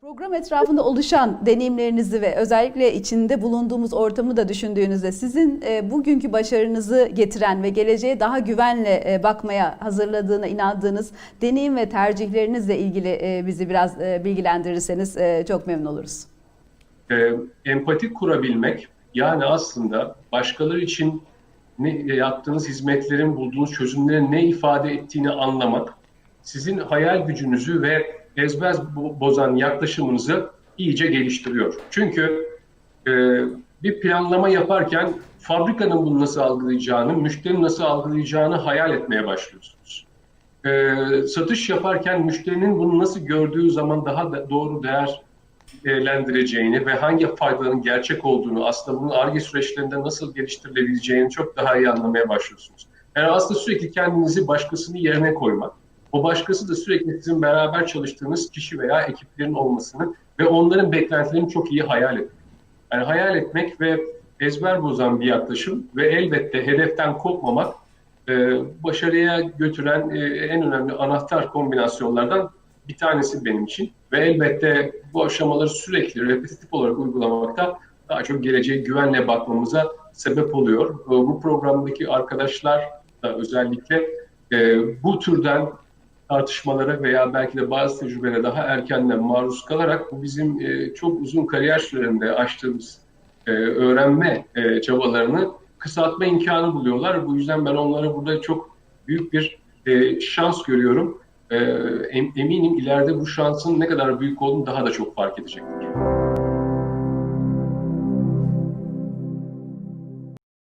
Program etrafında oluşan deneyimlerinizi ve özellikle içinde bulunduğumuz ortamı da düşündüğünüzde sizin e, bugünkü başarınızı getiren ve geleceğe daha güvenle e, bakmaya hazırladığına inandığınız deneyim ve tercihlerinizle ilgili e, bizi biraz bilgilendirirseniz çok memnun oluruz. e, empati kurabilmek yani aslında başkaları için ne yaptığınız hizmetlerin, bulduğunuz çözümlerin ne ifade ettiğini anlamak, sizin hayal gücünüzü ve ezber bo- bozan yaklaşımınızı iyice geliştiriyor. Çünkü e, bir planlama yaparken fabrikanın bunu nasıl algılayacağını, müşterinin nasıl algılayacağını hayal etmeye başlıyorsunuz. E, satış yaparken müşterinin bunu nasıl gördüğü zaman daha da doğru değer değerlendireceğini ve hangi faydaların gerçek olduğunu, aslında bunun ARGE süreçlerinde nasıl geliştirilebileceğini çok daha iyi anlamaya başlıyorsunuz. Yani aslında sürekli kendinizi başkasının yerine koymak, o başkası da sürekli sizin beraber çalıştığınız kişi veya ekiplerin olmasını ve onların beklentilerini çok iyi hayal etmek. Yani hayal etmek ve ezber bozan bir yaklaşım ve elbette hedeften kopmamak e, başarıya götüren e, en önemli anahtar kombinasyonlardan bir tanesi benim için. Ve elbette bu aşamaları sürekli repetitif olarak uygulamakta daha çok geleceğe güvenle bakmamıza sebep oluyor. E, Bu programdaki arkadaşlar da özellikle e, bu türden tartışmalara veya belki de bazı tecrübelere daha erkenden maruz kalarak bu bizim e, çok uzun kariyer sürelerinde açtığımız e, öğrenme e, çabalarını kısaltma imkanı buluyorlar. Bu yüzden ben onlara burada çok büyük bir e, şans görüyorum. E, em- eminim ileride bu şansın ne kadar büyük olduğunu daha da çok fark edecekler.